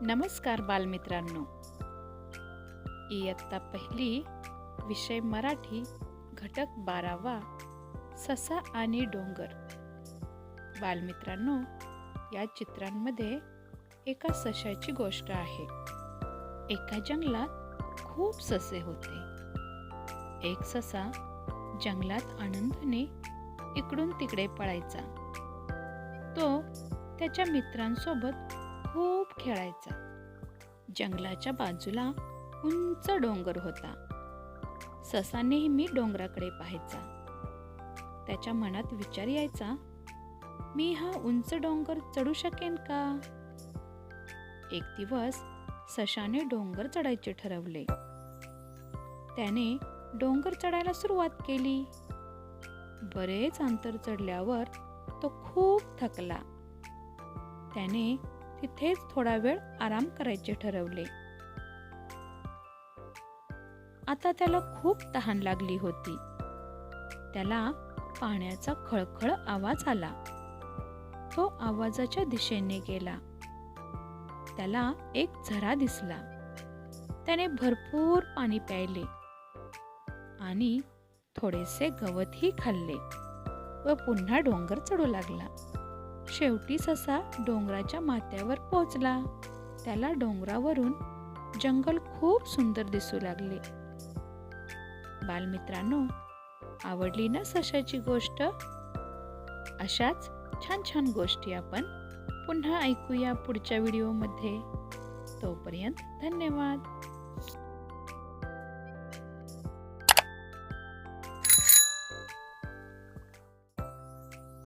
नमस्कार बालमित्रांनो. इयत्ता पहिली विषय मराठी घटक बारावा ससा आणि डोंगर. बालमित्रांनो या चित्रांमध्ये एका सशाची गोष्ट आहे. एका जंगलात खूप ससे होते. एक ससा जंगलात आनंदाने इकडून तिकडे पळायचा. तो त्याच्या मित्रांसोबत खूप खेळायचा. जंगलाच्या बाजूला उंच डोंगर होता. ससा नेहमी डोंगराकडे पाहायचा. त्याच्या मनात विचार यायचा मी हा उंच डोंगर चढू शकेन का? एक दिवस सशाने डोंगर चढायचे ठरवले. त्याने डोंगर चढायला सुरुवात केली. बरेच अंतर चढल्यावर तो खूप थकला. त्याने तिथेच थोडा वेळ आराम करायचे ठरवले. आता त्याला खूप तहान लागली होती. त्याला पाण्याचा खळखळ आवाज आला. तो आवाजाच्या दिशेने गेला. त्याला एक झरा दिसला. त्याने भरपूर पाणी प्यायले आणि थोडेसे गवतही खाल्ले व पुन्हा डोंगर चढू लागला. शेवटी ससा डोंगराच्या माथ्यावर पोहोचला त्याला डोंगरावरून जंगल खूप सुंदर दिसू लागले. बालमित्रांनो आवडली ना सशाची गोष्ट? अशाच छान छान गोष्टी आपण पुन्हा ऐकूया पुढच्या व्हिडिओमध्ये. तोपर्यंत धन्यवाद.